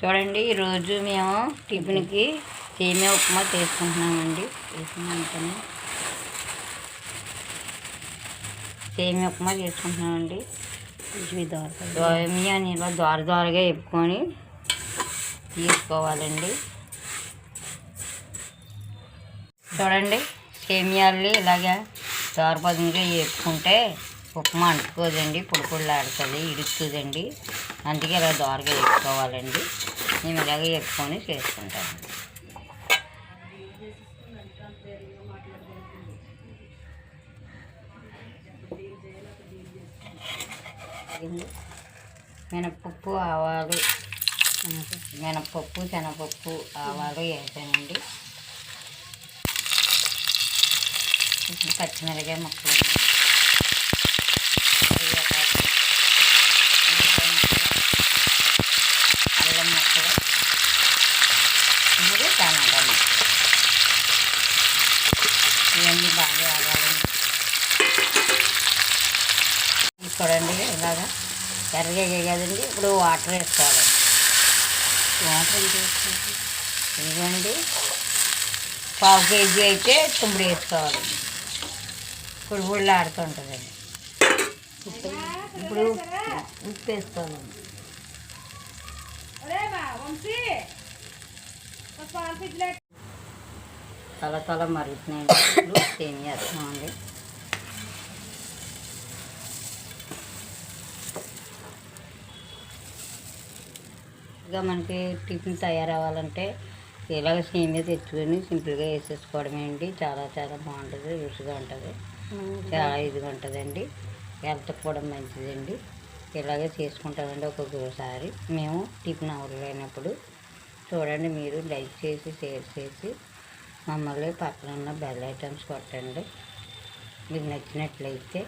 చూడండి ఈరోజు మేము టిఫిన్కి సేమియా ఉప్మా చేసుకుంటున్నామండి? చేసుకున్నాకని సేమియా ఉప్మా చేసుకుంటున్నామండి? సేమియాని ఇలా దోర దోరగా వేపుకొని తీసుకోవాలండి. చూడండి సేమియాల్ని ఇలాగా దోరపదంగా వేపుకుంటే ఉప్మా అంటుకోదండి పొడి పొడిలాడుతుంది ఇడుస్తుందండి అందుకే ఇలా దోరగా వేపుకోవాలండి. మేము ఇలాగ వేపుకొని చేసుకుంటాము మినపప్పు ఆవాలు మినపప్పు శనగపప్పు ఆవాలు వేసానండి. ఇప్పుడు పచ్చిమిరకాయ ముక్కలు కరివేపాకు, ఉల్లిపాయ ముక్కలు, అల్లం ముక్కలు ఇప్పుడు టమాటా ముక్కలు ఇవన్నీ బాగా ఆగాలండి చూడండి ఇలాగా ఎర్రగా కదండి. ఇప్పుడు వాటర్ వేసుకోవాలండి వాటర్ వేసుకోవాలి? ఇదిగోండి. పావు కేజీ అయితే తుమ్మిడి వేసుకోవాలండి ఇప్పుడు గుళ్ళు ఆడుతుంటుందండి ఇప్పుడు ఉప్పు వేసుకోవాలండి తల చాలా తల మరుగుతున్నాయి. సేమియా వేస్తున్నామండి ఇంకా మనకి టిఫిన్ తయారవ్వాలంటే ఇలాగ సేమియా తెచ్చుకొని సింపుల్గా వేసేసుకోవడమే అండి. చాలా చాలా బాగుంటుంది రుచిగా ఉంటుంది. చాలా ఇదిగా ఉంటుందండి హెల్త్కి కూడా మంచిదండి. ఇలాగే చేసుకుంటామండి ఒక్కొక్కసారి. మేము టిఫిన్ అవ్వలేనప్పుడు చూడండి మీరు లైక్ చేసి షేర్ చేసి మమ్మల్ని పక్కన ఉన్న బెల్ ఐటమ్స్ కొట్టండి. మీకు నచ్చినట్లయితే